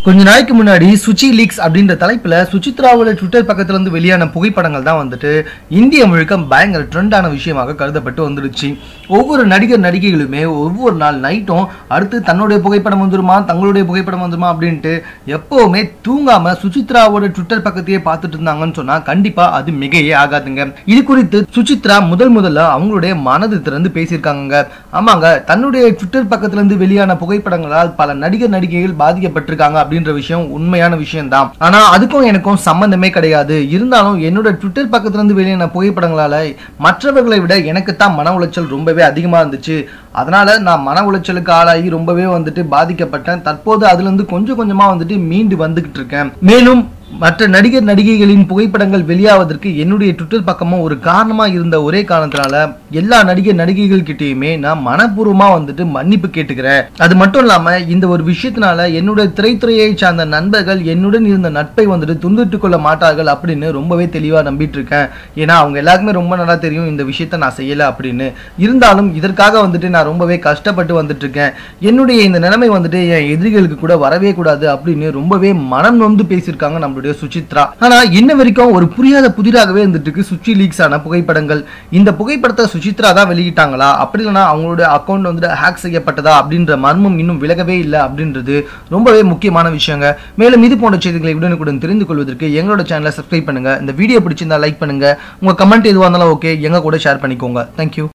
கொஞ்ச நாளைக்கு முன்னாடி சுச்சி லீக்ஸ் அப்படின்ற தலைப்பில் சுச்சித்ராவோட ட்விட்டர் பக்கத்துல இருந்து வெளியான புகைப்படங்கள் தான் வந்துட்டு இந்திய முழுக்க பயங்கர ட்ரெண்டான விஷயமாக கருதப்பட்டு வந்துருச்சு ஒவ்வொரு நடிகர் நடிகைகளுமே ஒவ்வொரு நாள் நைட்டும் அடுத்து தன்னுடைய புகைப்படம் வந்துருமா தங்களுடைய புகைப்படம் வந்துருமா அப்படின்ட்டு எப்பவுமே தூங்காம சுச்சித்ராவோட ட்விட்டர் பக்கத்தையே பார்த்துட்டு இருந்தாங்கன்னு சொன்னா கண்டிப்பா அது மிகையே ஆகாதுங்க. இது குறித்து சுசித்ரா முதல் முதல்ல அவங்களுடைய மனது திறந்து பேசியிருக்காங்க ஆமாங்க தன்னுடைய ட்விட்டர் பக்கத்துல இருந்து வெளியான புகைப்படங்களால் பல நடிகர் நடிகைகள் பாதிக்கப்பட்டிருக்காங்க அப்படின்ற விஷயம் உண்மையான விஷயம் தான் ஆனா அதுக்கும் எனக்கும் சம்பந்தமே கிடையாது. இருந்தாலும் என்னோட ட்விட்டர் பக்கத்துல இருந்து வெளியான புகைப்படங்களால மற்றவர்களை விட எனக்கு தான் மன உளைச்சல் ரொம்பவே அதிகமா இருந்துச்சு. அதனால நான் மன உளைச்சலுக்கு ஆளாகி ரொம்பவே வந்துட்டு பாதிக்கப்பட்டேன். தற்போது அதுல இருந்து கொஞ்சம் கொஞ்சமா வந்துட்டு மீண்டு வந்துகிட்டு இருக்கேன். மேலும் மற்ற நடிகர் நடிகைகளின் புகைப்படங்கள் வெளியாவதற்கு என்னுடைய ட்விட்டர் பக்கமும் ஒரு காரணமாக இருந்த ஒரே காரணத்தினால எல்லா நடிகர் நடிகைகள் கிட்டேயுமே நான் மனப்பூர்வமாக வந்துட்டு மன்னிப்பு கேட்டுக்கிறேன். அது மட்டும் இல்லாமல் இந்த ஒரு விஷயத்தினால என்னுடைய திரைத்துறையை சார்ந்த நண்பர்கள் என்னுடன் இருந்த நட்பை வந்துட்டு துண்டிட்டு கொள்ள மாட்டார்கள் அப்படின்னு ரொம்பவே தெளிவாக நம்பிட்டு இருக்கேன் ஏன்னா அவங்க எல்லாருக்குமே ரொம்ப நல்லா தெரியும் இந்த விஷயத்த நான் செய்யல அப்படின்னு. இருந்தாலும் இதற்காக வந்துட்டு நான் ரொம்பவே கஷ்டப்பட்டு வந்துட்டு இருக்கேன் என்னுடைய இந்த நிலைமை வந்துட்டு என் எதிரிகளுக்கு கூட வரவே கூடாது அப்படின்னு ரொம்பவே மனம் நொந்து பேசியிருக்காங்க நம்மளுடைய சுசித்ரா. ஆனா இன்ன வரைக்கும் ஒரு புரியாத புதிராகவே இருந்துட்டு இருக்கு சுச்சி லீக்ஸ் ஆன புகைப்படங்கள். இந்த புகைப்படத்தை சுசித்ரா தான் வெளியிட்டாங்களா? அப்படி இல்லைன்னா அவங்களோட அக்கௌண்ட் வந்துட்டு ஹேக் செய்யப்பட்டதா? அப்படின்ற மர்மம் இன்னும் விலகவே இல்லை அப்படின்றது ரொம்பவே முக்கியமான விஷயங்க. மேலும் இது போன்ற செய்திகளை உடனுக்குடன் தெரிந்து கொள்வதற்கு எங்களோட சேனலை சப்ஸ்கிரைப் பண்ணுங்க. இந்த வீடியோ பிடிச்சிருந்தா லைக் பண்ணுங்க. உங்க கமெண்ட் எதுவாக இருந்தாலும் ஓகே எங்க கூட ஷேர் பண்ணிக்கோங்க. தேங்க்யூ